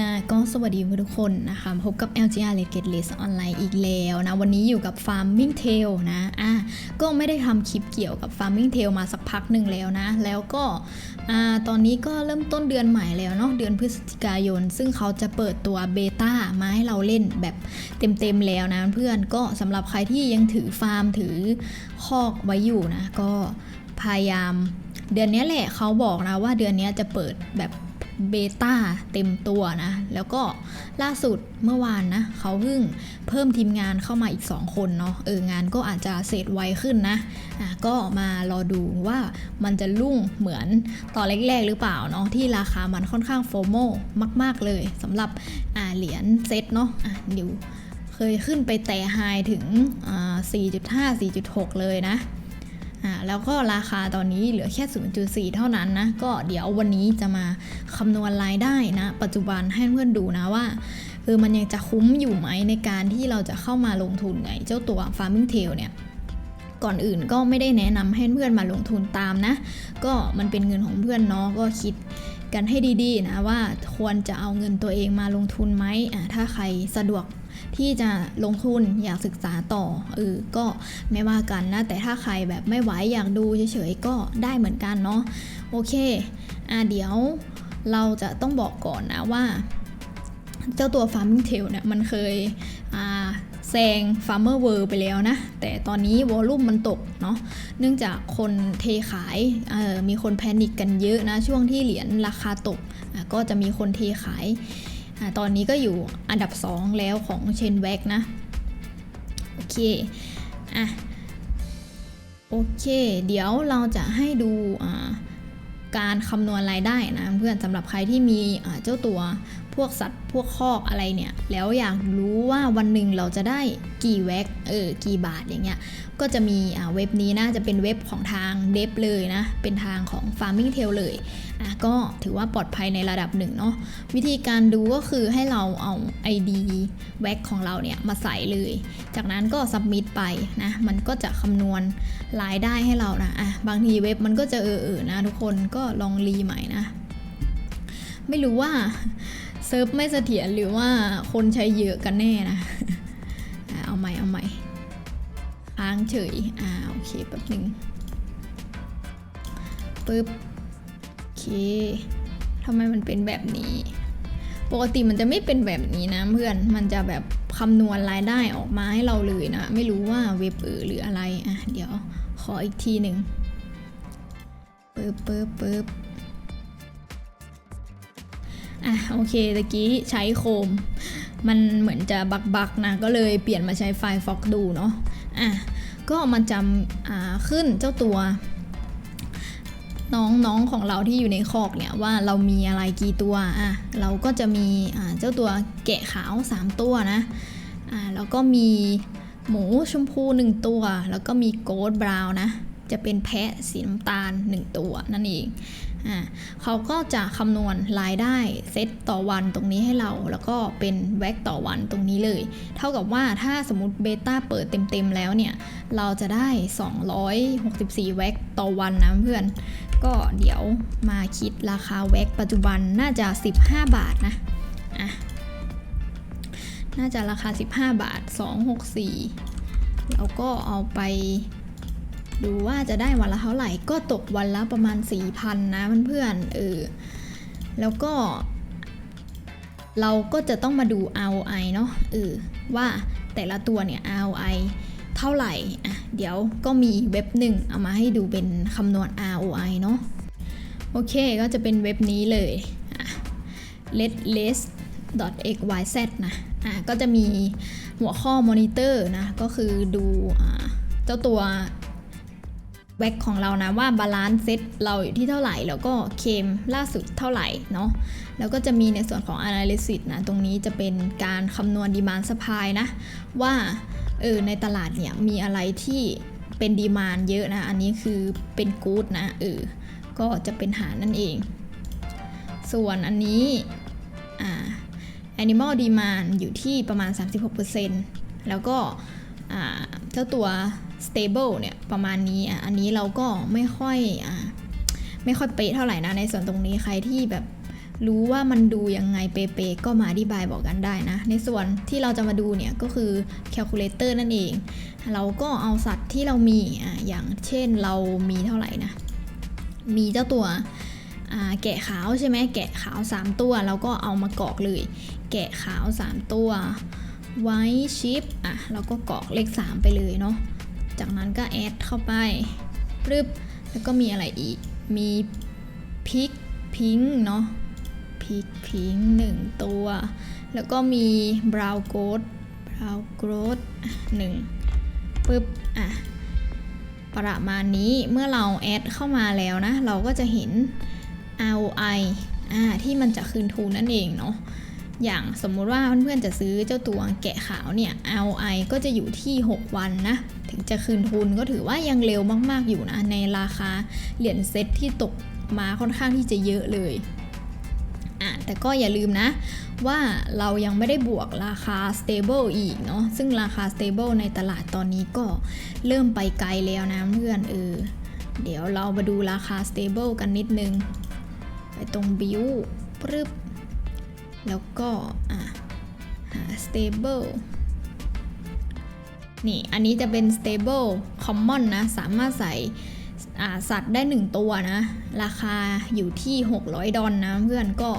ล่ะก็สวัสดีทุกคนนะคะ พบกับ LGR l e g e t List ออนไลน์อีกแล้วนะ วันนี้อยู่กับ Farming Tale นะอะก็ไม่ได้ทำคลิปเกี่ยวกับ Farming Tale มาสักพักหนึ่งแล้วนะ แล้วก็อ่าตอนนี้ก็เริ่มต้นเดือนใหม่แล้วเนาะเดือนพฤศจิกายน ซึ่งเขาจะเปิดตัวเบต้ามาให้เราเล่นแบบเต็มๆแล้วนะเพื่อนก็สำหรับใครที่ยังถือฟาร์มถือคอกไว้อยู่นะ ก็พยายามเดือนนี้แหละเขาบอกนะว่าเดือนนี้จะเปิดแบบ เบต้าเต็มตัวนะ แล้วก็ล่าสุดเมื่อวานนะเขาเพิ่งเพิ่มทีมงานเข้ามาอีก 2 คนเนาะเอองานก็อาจจะเสร็จไวขึ้นนะอะก็มารอดูว่ามันจะรุ่งเหมือนตอนแรกๆหรือเปล่าเนาะที่ราคามันค่อนข้างโฟโมมาก ๆเลยสำหรับอ่าเหรียญเซตเนาะอะเดี๋ยวเคยขึ้นไปแต่ไฮถึงอ่า4.5 4.6 เลยนะ อ่าแล้วก็ราคาตอนนี้เหลือแค่ 0.4 เท่านั้นนะ ก็เดี๋ยววันนี้จะมาคำนวณรายได้นะ ปัจจุบันให้เพื่อนดูนะว่าเออมันยังจะคุ้มอยู่ไหมในการที่เราจะเข้ามาลงทุนในเจ้าตัว Farming Tail เนี่ยก่อนอื่นก็ไม่ได้แนะนำให้เพื่อนมาลงทุนตามนะ ก็มันเป็นเงินของเพื่อนเนาะก็คิดกันให้ดีๆนะว่าควรจะเอาเงินตัวเองมาลงทุนไหมอะถ้าใครสะดวก ที่จะลงทุนอยากศึกษาต่อเออก็ไม่ว่ากันนะ แต่ถ้าใครแบบไม่ไหวอยากดูเฉยๆก็ได้เหมือนกันเนาะโอเคอะเดี๋ยวเราจะต้องบอกก่อนนะว่า เจ้าตัว Farming Tail เนี่ยมันเคยอ่าแซง Farmer World ไปแล้วนะ แต่ตอนนี้วอลลุ่มมันตกเนาะเนื่องจากคนเทขายออมีคนแพนิคกันเยอะนะ ช่วงที่เหรียญราคาตกก็จะมีคนเทขาย ตอนนี้ก็อยู่อันดับ 2 แล้วของเชนแวกนะ โอเค อะ โอเค เดี๋ยวเราจะให้ดูการคำนวณรายได้นะเพื่อนสำหรับใครที่มีเจ้าตัว วกสัตว์พวกคอกอะไรเนี่ย แล้วอยากรู้ว่าวันหนึ่งเราจะได้กี่แว็กเออกี่บาทอย่างเงี้ยก็จะมีอ่าเว็บนี้นะจะเป็นเว็บของทางเดฟเลยนะ เป็นทางของ Farming Tail เลยอะก็ถือว่าปลอดภัยในระดับหนึ่งเนาะวิธีการดูก็คือให้เราเอา ID แว็กของเราเนี่ยมาใส่เลย จากนั้นก็ submit ไปนะมันก็จะคำนวณรายได้ให้เรานะอะบางทีเว็บมันก็จะเออๆนะทุกคนก็ลองรีใหม่นะ ไม่รู้ว่า เซิร์ฟไม่เสถียรหรือว่าคนใช้เยอะกันแน่นะ เอาใหม่เอาใหม่ค้างเฉย อ่าโอเคแป๊บหนึ่งปึ๊บโอเคทำไมมันเป็นแบบนี้ ปกติมันจะไม่เป็นแบบนี้นะเพื่อน มันจะแบบคำนวณรายได้ออกมาให้เราเลยนะ ไม่รู้ว่าเว็บเออหรืออะไร อะ เดี๋ยวขออีกทีหนึ่งปึ๊บปึ๊บปึ๊บ อะโอเคตะกี้ใช้โคม มันเหมือนจะบักบักๆนะก็เลยเปลี่ยนมาใช้ไฟล์ฟอกดูเนาะอะก็มันจำขึ้นเจ้าตัวน้องน้องของเราที่อยู่ในคอกเนี่ยว่าเรามีอะไรกี่ตัวอะเราก็จะมีเจ้าตัวแกะขาว 3 ตัวนะอ่าแล้วก็มีหมูชมพู 1 ตัว แล้วก็มีโกดบราวน์นะจะเป็นแพะสีน้ำตาล 1 ตัวนั่นเอง เขาก็จะคำนวณรายได้เซตต่อวันตรงนี้ให้เรา แล้วก็เป็นแว็กต่อวันตรงนี้เลย เท่ากับว่าถ้าสมมติเบต้าเปิดเต็มๆแล้วเนี่ย เราจะได้ 264 แว็กต่อวันนะเพื่อน ก็เดี๋ยวมาคิดราคาแว็กปัจจุบันน่าจะ 15 บาทนะอะน่าจะราคา 15 บาท 264 แล้วก็เอาไป ดูว่าจะได้วันละเท่าไหร่ก็ตกวันละประมาณ 4,000 นะเพื่อนๆเออแล้วก็ เราก็จะต้องมาดู ROI เนาะเออว่าแต่ละตัวเนี่ย ROI เท่าไหร่อะเดี๋ยวก็มีเว็บหนึ่งเอามาให้ดูเป็นคำนวณ ROI เนาะโอเคก็จะเป็นเว็บนี้เลย let less xyz นะอะก็จะมีหัวข้อมอนิเตอร์นะ ก็คือดูอเจ้าตัว แว็กของเรานะว่าบาลานซ์เซตเราอยู่ที่เท่าไหร่ แล้วก็เคมล่าสุดเท่าไหร่เนาะแล้วก็จะมีในส่วนของ analysis นะ ตรงนี้จะเป็นการคำนวณ demand supply นะ ว่าเออในตลาดเนี่ยมีอะไรที่เป็นดีมานเยอะนะ อันนี้คือเป็นกู๊ดนะเออก็จะเป็นหารนั่นเอง ส่วนอันนี้อ่า animal demand อยู่ที่ประมาณ 36%แล้วก็อ่าเจ้าตัว stable เนี่ยประมาณนี้อะอันนี้เราก็ไม่ค่อยอ่าไม่ค่อยเป๊ะเท่าไหร่นะในส่วนตรงนี้ใครที่แบบรู้ว่ามันดูยังไงเป๊ะๆก็มาอธิบายบอกกันได้นะ ในส่วนที่เราจะมาดูเนี่ยก็คือ calculator นั่นเอง เราก็เอาสัตว์ที่เรามีอะอย่างเช่นเรามีเท่าไหร่นะ มีเจ้าตัวแกะขาวใช่ไหมแกะขาว 3 ตัวเราก็เอามากรอกเลย แกะขาว 3 ตัวไว้ชิปอะเราก็กรอกเลข 3 ไปเลยเนาะ จากนั้นก็แอดเข้าไปรึบแล้วก็มีอะไรอีก มีพิกพิงเนาะพิกพิงหนึ่งตัว แล้วก็มีบราวโกดบราวโกดหนึ่งปึ๊บอะประมาณนี้เมื่อเราแอดเข้ามาแล้วนะ เราก็จะเห็น ROI อ่าที่มันจะคืนทุนนั่นเองเนาะ อย่างสมมุติว่าเพื่อนๆจะซื้อเจ้าตัวแกะขาวเนี่ย ROI ก็จะอยู่ที่ 6 วันนะ ถึงจะคืนทุนก็ถือว่ายังเร็วมากๆอยู่นะ ในราคาเหรียญเซ็ตที่ตกมาค่อนข้างที่จะเยอะเลยอะแต่ก็อย่าลืมนะ ว่าเรายังไม่ได้บวกราคา stable อีกเนาะซึ่งราคา stable ในตลาดตอนนี้ก็เริ่มไปไกลแล้วนะเพื่อนเออเดี๋ยวเรามาดูราคา stable กันนิดนึง ไปตรง view ปรึบ แล้วก็หา stable นี่ อันนี้จะเป็น stable common นะ สามารถใส่สัตว์ได้ 1 ตัวนะ ราคาอยู่ที่ 600 ดอลนะ เพื่อนก็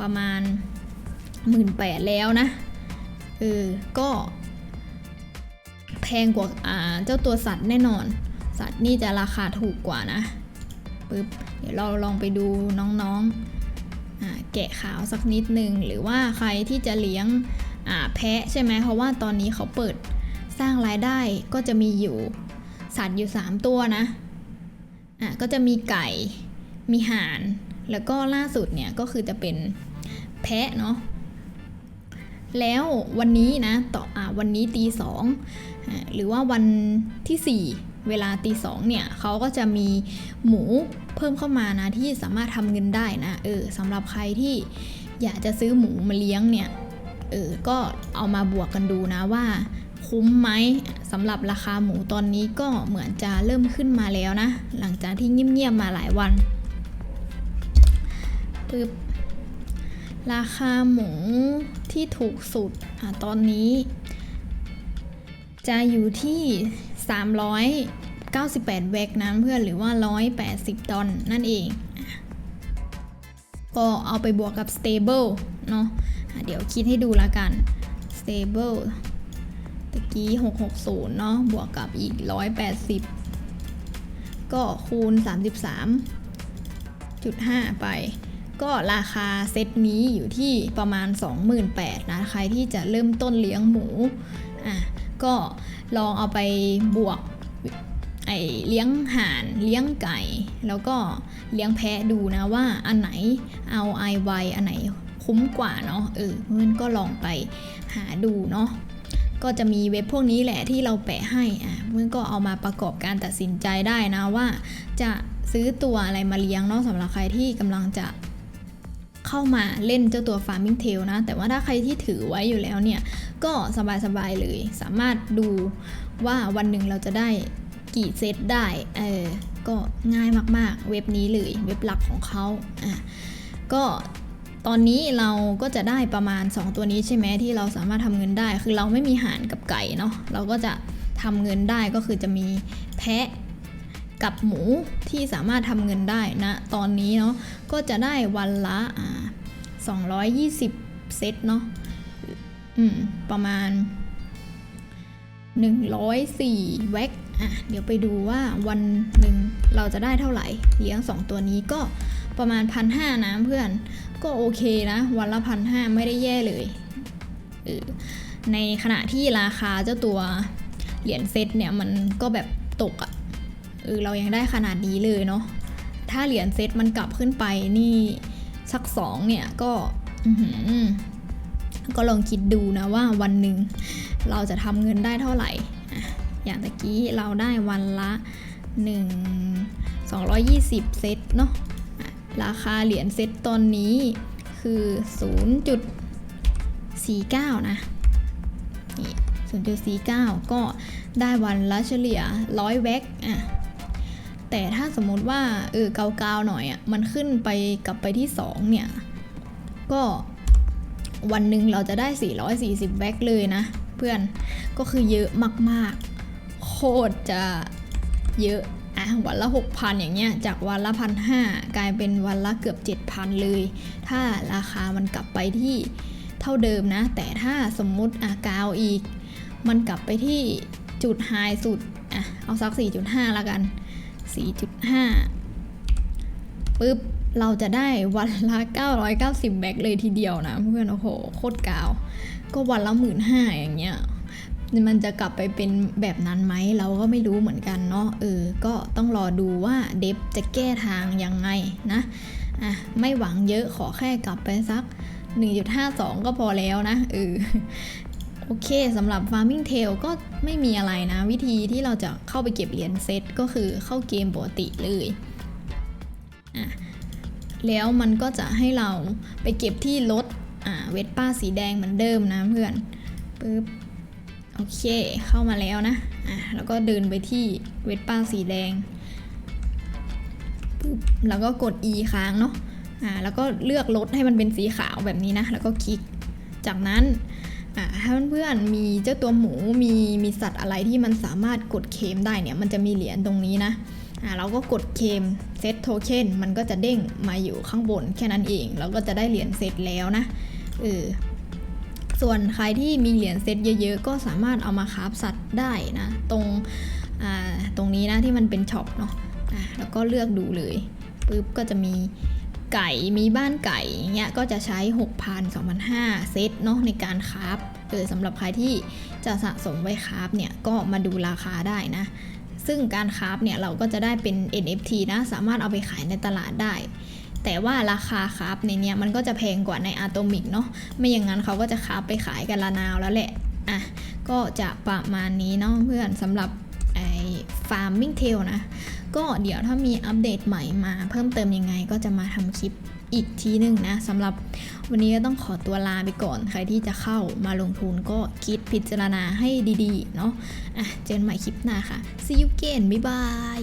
ประมาณ 18,000แล้วนะ เออ ก็แพงกว่าเจ้าตัวสัตว์แน่นอน สัตว์นี่จะราคาถูกกว่านะปึ๊บ เดี๋ยวเราลองไปดูน้องๆ แกะขาวสักนิดนึง หรือว่าใครที่จะเลี้ยงแพะใช่ไหมเพราะว่าตอนนี้เขาเปิดสร้างรายได้ก็จะมีอยู่สัตว์อยู่ 3 ตัวนะอะก็จะมีไก่มีห่าน แล้วก็ล่าสุดเนี่ยก็คือจะเป็นแพะเนาะแล้ววันนี้นะต่ออะวันนี้ตีสองหรือว่าวันที่ 4 เวลาตีสองเนี่ยเขาก็จะมีหมูเพิ่มเข้ามานะที่สามารถทำเงินได้นะเออสำหรับใครที่อยากจะซื้อหมูมาเลี้ยงเนี่ยเออก็เอามาบวกกันดูนะว่าคุ้มไหมสำหรับราคาหมูตอนนี้ก็เหมือนจะเริ่มขึ้นมาแล้วนะ หลังจากที่เงียบๆมาหลายวันปึ๊บราคาหมูที่ถูกสุดอตอนนี้ จะอยู่ที่ 398 แวกนะเพื่อนหรือว่า 180 ดอลนั่นเอง ก็เอาไปบวกกับ stable เนาะอะเดี๋ยวคิดให้ดูละกัน stable ตะกี้ 660 เนาะบวกกับอีก 180 ก็คูณ 33.5 ไปก็ราคาเซตนี้อยู่ที่ประมาณ 28,000นะใครที่จะเริ่มต้นเลี้ยงหมูอะ ก็ลองเอาไปบวกไอเลี้ยงห่านเลี้ยงไก่ แล้วก็เลี้ยงแพะดูนะว่าอันไหนเอาไอไวอันไหนคุ้มกว่าเนาะเออเพื่อนก็ลองไปหาดูเนาะก็จะมีเว็บพวกนี้แหละที่เราแปะให้อะเพื่อนก็เอามาประกอบการตัดสินใจได้นะว่า จะซื้อตัวอะไรมาเลี้ยงเนาะสำหรับใครที่กำลังจะ เข้ามาเล่นเจ้าตัว Farming Tail นะ แต่ว่าถ้าใครที่ถือไว้อยู่แล้วเนี่ย ก็สบายๆเลย สามารถดูว่าวันหนึ่งเราจะได้กี่เซตได้ เออ ก็ง่ายมากๆ เว็บนี้เลย เว็บหลักของเขาอะ ก็ตอนนี้เราก็จะได้ประมาณ 2 ตัวนี้ใช่ไหมที่เราสามารถทำเงินได้ คือเราไม่มีห่านกับไก่เนาะเราก็จะทำเงินได้ก็คือจะมีแพะ กับหมูที่สามารถทำเงินได้นะ ตอนนี้เนาะก็จะได้วันละอ่า220 เซตเนาะอืม ประมาณ 104 แว็กอะเดี๋ยวไปดูว่าวันหนึ่งเราจะได้เท่าไหร่เลี้ยง 2 ตัวนี้ก็ประมาณพันห้านะเพื่อน ก็โอเคนะ วันละพันห้าไม่ได้แย่เลยเออในขณะที่ราคาเจ้าตัวเหรียญเซตเนี่ย มันก็แบบตกอะ่ะ เออเรายังได้ขนาดนี้เลยเนาะถ้าเหรียญเซตมันกลับขึ้นไปนี่สักสองเนี่ยก็ก็ลองคิดดูนะว่าวันหนึ่งเราจะทำเงินได้เท่าไหร่อะอย่างตะกี้เราได้วันละ 1 220 เซตเนาะราคาเหรียญเซตตอนนี้คือ 0.49 นะนี่0.49 ก็ได้วันละเฉลี่ย 100 แว็กอะ แต่ถ้าสมมติว่าเออเกาๆหน่อยอะมันขึ้นไปกลับไปที่ 2 เนี่ย ก็วันหนึ่งเราจะได้ 440แบ็กเลยนะ เพื่อนก็คือเยอะมากๆ โคตรจะเยอะอะวันละ 6,000 อย่างเงี้ย จากวันละพันห้ากลายเป็นวันละเกือบ 7,000 เลย ถ้าราคามันกลับไปที่เท่าเดิมนะ แต่ถ้าสมมุติอากาวอีก มันกลับไปที่จุดไฮสุดอะเอาสัก 4.5 ละกัน 4.5ปึ๊บ เราจะได้วันละ 990 แบ็กเลยทีเดียวนะ เพื่อนโอ้โห โคตรกาว ก็วันละ15,000อย่างเงี้ยมันจะกลับไปเป็นแบบนั้นไหมเราก็ไม่รู้เหมือนกันเนาะเออ ก็ต้องรอดูว่าเดฟจะแก้ทางยังไงนะอะไม่หวังเยอะขอแค่กลับไปสัก 1.52 ก็พอแล้วนะเออ โอเคสำหรับ Farming Tail ก็ไม่มีอะไรนะ วิธีที่เราจะเข้าไปเก็บเหรียญเซตก็คือเข้าเกมปกติเลยอะแล้วมันก็จะให้เราไปเก็บที่รถอ่าเวทป้าสีแดงเหมือนเดิมนะเพื่อนปึ๊บโอเคเข้ามาแล้วนะอะแล้วก็เดินไปที่เวทป้าสีแดงปึ๊บแล้วก็กด E ค้างเนาะอ่าแล้วก็เลือกรถให้มันเป็นสีขาวแบบนี้นะ แล้วก็คลิก จากนั้น อ่าถ้าเพื่อนๆมีเจ้าตัวหมูมีมีสัตว์อะไรที่มันสามารถกดเคลมได้เนี่ยมันจะมีเหรียญตรงนี้นะอ่าเราก็กดเคลมเซตโทเค็นมันก็จะเด้งมาอยู่ข้างบนแค่นั้นเองเราก็จะได้เหรียญเซตแล้วนะเออส่วนใครที่มีเหรียญเซตเยอะๆ ก็สามารถเอามาคราฟสัตว์ได้นะตรงตรงนี้นะที่มันเป็นช็อปเนาะอ่าแล้วก็เลือกดูเลยปุ๊บก็จะมี ไก่มีบ้านไก่เงี้ยก็จะใช้ 6,000 2,500 เซตเนาะในการคราฟเออสำหรับใครที่จะสะสมไว้คราฟเนี่ยก็มาดูราคาได้นะ ซึ่งการคราฟเนี่ยเราก็จะได้เป็น NFT นะสามารถเอาไปขายในตลาดได้ แต่ว่าราคาคราฟในเนี้ยมันก็จะแพงกว่าในอะโตมิกเนาะไม่อย่างนั้นเขาก็จะคราฟไปขายกันละนาวแล้วแหละอะก็จะประมาณนี้เนาะเพื่อนสำหรับไอ้ Farming Tail นะ ก็เดี๋ยวถ้ามีอัปเดตใหม่มา เพิ่มเติมยังไงก็จะมาทำคลิปอีกทีหนึ่งนะสำหรับวันนี้ก็ต้องขอตัวลาไปก่อน ใครที่จะเข้ามาลงทุนก็คิดพิจารณาให้ดีๆ เนาะอะเจอกันใหม่คลิปหน้าค่ะ see you again บ๊ายบาย